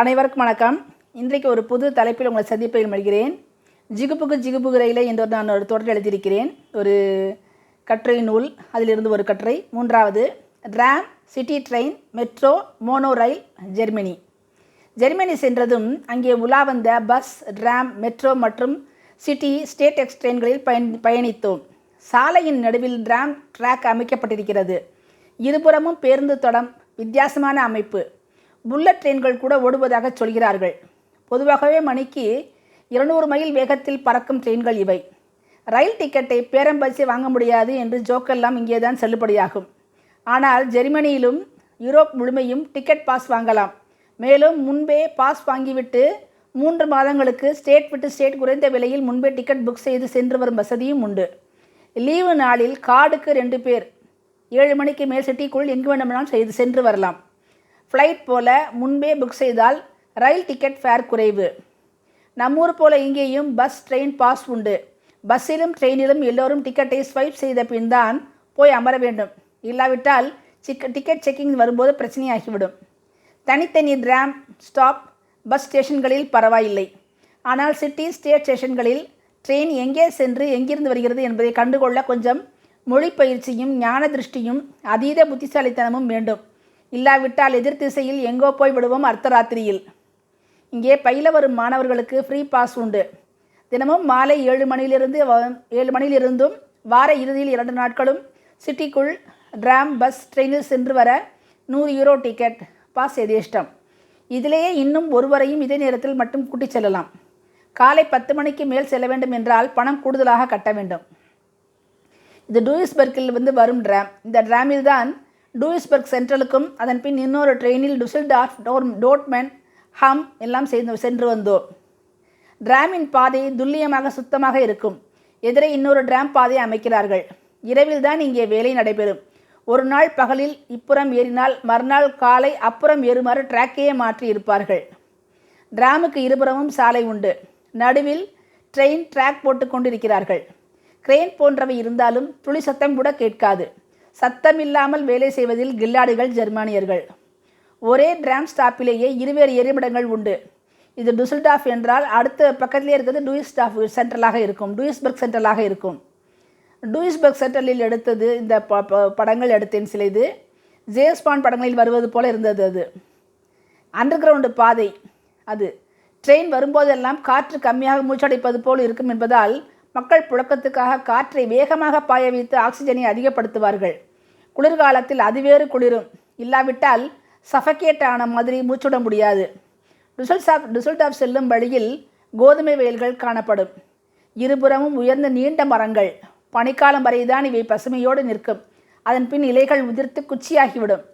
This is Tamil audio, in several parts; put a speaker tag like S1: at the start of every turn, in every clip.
S1: அனைவருக்கும் வணக்கம். இன்றைக்கு ஒரு புது தலைப்பில் உங்களை சந்திப்பில் மகிழ்கிறேன். ஜிகுப்புக்கு ஜிகுப்புகு ரயிலை என்று நான் ஒரு தொடர் எழுதியிருக்கிறேன். ஒரு கட்டுரை நூல் அதிலிருந்து ஒரு கட்டுரை மூன்றாவது tram city train metro mono rail Germany Germany சென்றதும் அங்கே உலா வந்த பஸ் ட்ராம் மெட்ரோ மற்றும் சிட்டி ஸ்டேட் எக்ஸ் ட்ரெயின்களில் பயன் பயணித்தோம். சாலையின் நடுவில் ட்ராம் ட்ராக் அமைக்கப்பட்டிருக்கிறது. இருபுறமும் பேருந்து தடம் வித்தியாசமான அமைப்பு. புல்லட் ட்ரெயின்கள் கூட ஓடுவதாக சொல்கிறார்கள். பொதுவாகவே மணிக்கு இருநூறு மைல் வேகத்தில் பறக்கும் ட்ரெயின்கள் இவை. ரயில் டிக்கெட்டை பேரம்பரிசை வாங்க முடியாது என்று ஜோக்கெல்லாம் இங்கே தான் செல்லுபடியாகும். ஆனால் ஜெர்மனியிலும் யூரோப் முழுமையும் டிக்கெட் பாஸ் வாங்கலாம். மேலும் முன்பே பாஸ் வாங்கிவிட்டு மூன்று மாதங்களுக்கு ஸ்டேட் விட்டு ஸ்டேட் குறைந்த விலையில் முன்பே டிக்கெட் புக் செய்து சென்று வரும் வசதியும் உண்டு. லீவு நாளில் கார்டுக்கு ரெண்டு பேர் ஏழு மணிக்கு மேல் சிட்டிக்குள் எங்கு வேண்டுமானாலும் செய்து சென்று வரலாம். ஃப்ளைட் போல முன்பே புக் செய்தால் ரயில் டிக்கெட் ஃபேர் குறைவு. நம்மூர் போல இங்கேயும் பஸ் ட்ரெயின் பாஸ் உண்டு. பஸ்ஸிலும் ட்ரெயினிலும் எல்லோரும் டிக்கெட்டை ஸ்வைப் செய்த பின் தான் போய் அமர வேண்டும். இல்லாவிட்டால் சிக்க டிக்கெட் செக்கிங் வரும்போது பிரச்சனையாகிவிடும். தனித்தனி டிராம் ஸ்டாப் பஸ் ஸ்டேஷன்களில் பரவாயில்லை. ஆனால் சிட்டி ஸ்டேட் ஸ்டேஷன்களில் ட்ரெயின் எங்கே சென்று எங்கிருந்து வருகிறது என்பதை கண்டுகொள்ள கொஞ்சம் மொழி பயிற்சியும் ஞான திருஷ்டியும் அதீத புத்திசாலித்தனமும் வேண்டும். இல்லாவிட்டால் எதிர் திசையில் எங்கோ போய் விடுவோம் அர்த்தராத்திரியில். இங்கே பயில வரும் மாணவர்களுக்கு ஃப்ரீ பாஸ் உண்டு. தினமும் மாலை ஏழு மணியிலிருந்து வ- ஏழு மணியிலிருந்தும் வார இறுதியில் இரண்டு நாட்களும் சிட்டிக்குள் ட்ராம் பஸ் ட்ரெயினில் சென்று வர நூறு யூரோ டிக்கெட் பாஸ் எதேஷ்டம் இதிலேயே இன்னும் ஒருவரையும் இதே நேரத்தில் மட்டும் கூட்டிச் செல்லலாம். காலை பத்து மணிக்கு மேல் செல்ல வேண்டும் என்றால் பணம் கூடுதலாக கட்ட வேண்டும். இது டூயிஸ்பர்க்கில் வந்து வரும் ட்ராம். இந்த ட்ராமில் தான் டூயிஸ்பர்க் சென்ட்ரலுக்கும் அதன் பின் இன்னொரு ட்ரெயினில் டுசில்டார்ஃப் டோர் டோட்மென் ஹம் எல்லாம் செய்து சென்று வந்தோம். டிராமின் பாதை துல்லியமாக சுத்தமாக இருக்கும். எதிரே இன்னொரு டிராம் பாதையை அமைக்கிறார்கள். இரவில் தான் இங்கே வேலை நடைபெறும். ஒரு நாள் பகலில் இப்புறம் ஏறினால் மறுநாள் காலை அப்புறம் ஏறுமாறு ட்ராக்கையே மாற்றி இருப்பார்கள். டிராமுக்கு இருபுறமும் சாலை உண்டு. நடுவில் ட்ரெயின் ட்ராக் போட்டு கொண்டிருக்கிறார்கள். கிரெயின் போன்றவை இருந்தாலும் துளி சத்தம் கூட கேட்காது. சத்தமில்லாமல் வேலை செய்வதில் கில்லாடிகள் ஜெர்மானியர்கள். ஒரே டிராம் ஸ்டாப்பிலேயே இருவேறு எரிமிடங்கள் உண்டு. இது டுசல்டாஃப் என்றால் அடுத்த பக்கத்திலே இருக்கிறது டூயிஸ்டாஃப் சென்ட்ரலாக இருக்கும். டூயிஸ்பர்க் சென்ட்ரலாக இருக்கும். டூயிஸ்பர்க் சென்ட்ரலில் எடுத்தது இந்த ப- ப- படங்கள் எடுத்தேன் சில இது. ஜேஸ்பான் படங்களில் வருவது போல இருந்தது அது. அண்டர் கிரவுண்டு பாதை. அது. ட்ரெயின் வரும்போதெல்லாம் காற்று கம்மியாக மூச்சடைப்பது போல் இருக்கும் என்பதால் மக்கள் புழக்கத்துக்காக காற்றை வேகமாக பாய வைத்து ஆக்சிஜனை அதிகப்படுத்துவார்கள். குளிர்காலத்தில் அதுவேறு குளிரும். இல்லாவிட்டால் சஃபகேட் ஆன மாதிரி மூச்சுட முடியாது. டுசல்சாப் டுசல்டாப் செல்லும் வழியில் கோதுமை வயல்கள் காணப்படும். இருபுறமும் உயர்ந்த நீண்ட மரங்கள். பனிக்காலம் வரைதான் இவை பசுமையோடு நிற்கும். அதன் பின் இலைகள் உதிர்த்து குச்சியாகிவிடும்.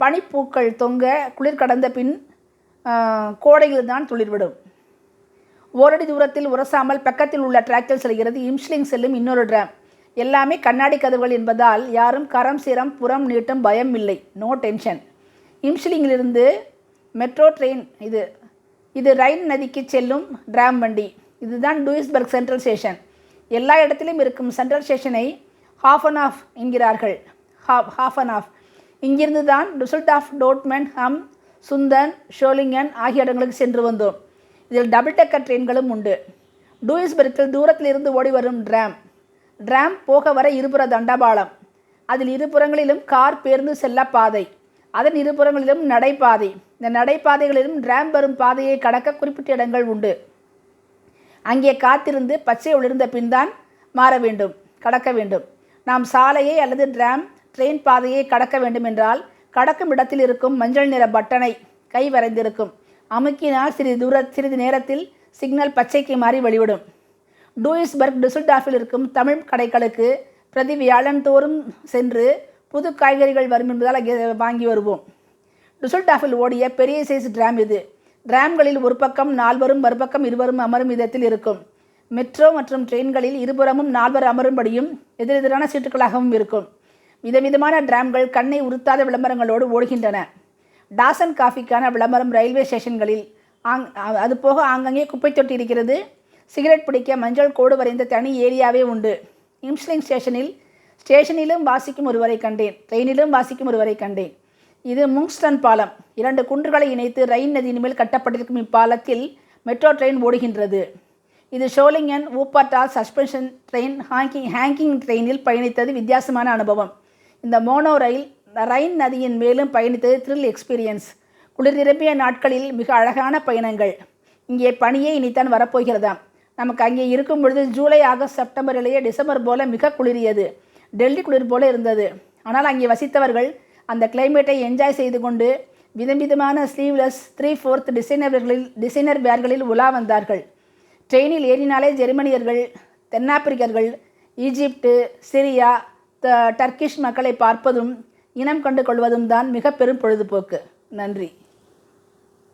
S1: பனிப்பூக்கள் தொங்க குளிர் கடந்த பின் கோடையில் தான் துளிர்விடும். ஓரடி தூரத்தில் உரசாமல் பக்கத்தில் உள்ள டிராக்டர் செல்கிறது. இம்ஸ்லிங் செல்லும் இன்னொரு டிராம் எல்லாமே கண்ணாடி கதவுகள் என்பதால் யாரும் கரம் சிரம் புறம் நீட்டும் பயம் இல்லை. நோ டென்ஷன் இம்ஸ்லிங்கிலிருந்து மெட்ரோ ட்ரெயின் இது. இது ரைன் நதிக்கு செல்லும் டிராம் வண்டி. இதுதான் டூயிஸ்பர்க் சென்ட்ரல் ஸ்டேஷன் எல்லா இடத்திலும் இருக்கும் சென்ட்ரல் ஸ்டேஷனை ஹாஃப் அன் ஆஃப் என்கிறார்கள். ஹாஃப் ஹாஃப் அன் ஆஃப் இங்கிருந்து தான் டுசல்டாஃப் டோட்மென் ஹம் சுந்தன் ஷோலிங்கன் ஆகிய இடங்களுக்கு சென்று வந்தோம். இதில் டபுள் டெக்கர் ட்ரெயின்களும் உண்டு. டூயிஸ்பர்க்கில் தூரத்தில் இருந்து ஓடி வரும் டிராம் டிராம் போக வர இருபுற தண்டபாலம். அதில் இருபுறங்களிலும் கார் பேருந்து செல்ல பாதை. அதன் இருபுறங்களிலும் நடைபாதை. இந்த நடைபாதைகளிலும் டிராம் வரும் பாதையை கடக்க குறிப்பிட்ட இடங்கள் உண்டு. அங்கே காத்திருந்து பச்சை ஒளிர்ந்த பின்தான் மாற வேண்டும் கடக்க வேண்டும். நாம் சாலையை அல்லது டிராம் ட்ரெயின் பாதையை கடக்க வேண்டுமென்றால் கடக்கும் இடத்தில் இருக்கும் மஞ்சள் நிற பட்டனை கை வரைந்திருக்கும். அமுக்கினால் சிறிது தூர சிறிது நேரத்தில் சிக்னல் பச்சைக்கு மாறி வெளிவிடும். டூயிஸ்பர்க் டிசுல்டாஃபில் இருக்கும் தமிழ் கடைகளுக்கு பிரதி வியாழன்தோறும் சென்று புது காய்கறிகள் வரும் என்பதால் அங்கே வாங்கி வருவோம். டுசல்டாஃபில் ஓடிய பெரிய சைஸ் டிராம் இது. டிராம்களில் ஒரு பக்கம் நால்வரும் மறுபக்கம் இருவரும் அமரும் விதத்தில் இருக்கும். மெட்ரோ மற்றும் ட்ரெயின்களில் இருபுறமும் நால்வர் அமரும்படியும் எதிரெதிரான சீட்டுகளாகவும் இருக்கும். விதவிதமான டிராம்கள் கண்ணை உறுத்தாத விளம்பரங்களோடு ஓடுகின்றன. டாசன் காஃபிக்கான விளம்பரம் ரயில்வே ஸ்டேஷன்களில் ஆங் அது போக ஆங்கங்கே குப்பை தொட்டி இருக்கிறது. சிகரெட் பிடிக்க மஞ்சள் கோடு வரைந்த தனி ஏரியாவே உண்டு. இம்ஸ்லிங் ஸ்டேஷனில் ஸ்டேஷனிலும் வாசிக்கும் ஒருவரை கண்டேன். ட்ரெயினிலும் வாசிக்கும் ஒருவரை கண்டேன். இது முங்ஸ்டன் பாலம். இரண்டு குன்றுகளை இணைத்து ரயில் நதியின் மேல் கட்டப்பட்டிருக்கும் இப்பாலத்தில் மெட்ரோ ட்ரெயின் ஓடுகின்றது. இது Solingen Wuppertal suspension train hanging hanging ட்ரெயினில் பயணித்தது வித்தியாசமான அனுபவம். இந்த மோனோ ரயில் ரைன் நதியின் மேலும் பயணித்தது த்ரில் எக்ஸ்பீரியன்ஸ் குளிர் நிரம்பிய நாட்களில் மிக அழகான பயணங்கள். இங்கே பனியே இனித்தான் வரப்போகிறதாம். நமக்கு அங்கே இருக்கும் பொழுது ஜூலை ஆகஸ்ட் செப்டம்பரிலேயே டிசம்பர் போல மிக குளிரியது. டெல்லி குளிர் போல இருந்தது. ஆனால் அங்கே வசித்தவர்கள் அந்த கிளைமேட்டை என்ஜாய் செய்து கொண்டு விதம் விதமான ஸ்லீவ்லெஸ் த்ரீ ஃபோர்த் டிசைனர்களில் டிசைனர் பேர்களில் உலா வந்தார்கள். ட்ரெயினில் ஏறினாலே ஜெர்மனியர்கள் தென்னாப்பிரிக்கர்கள் ஈஜிப்டு சிரியா த டர்க்கிஷ் மக்களை பார்ப்பதும் இனம் கண்டு கொள்வதும் தான் மிக பெரும் பொழுதுபோக்கு. நன்றி.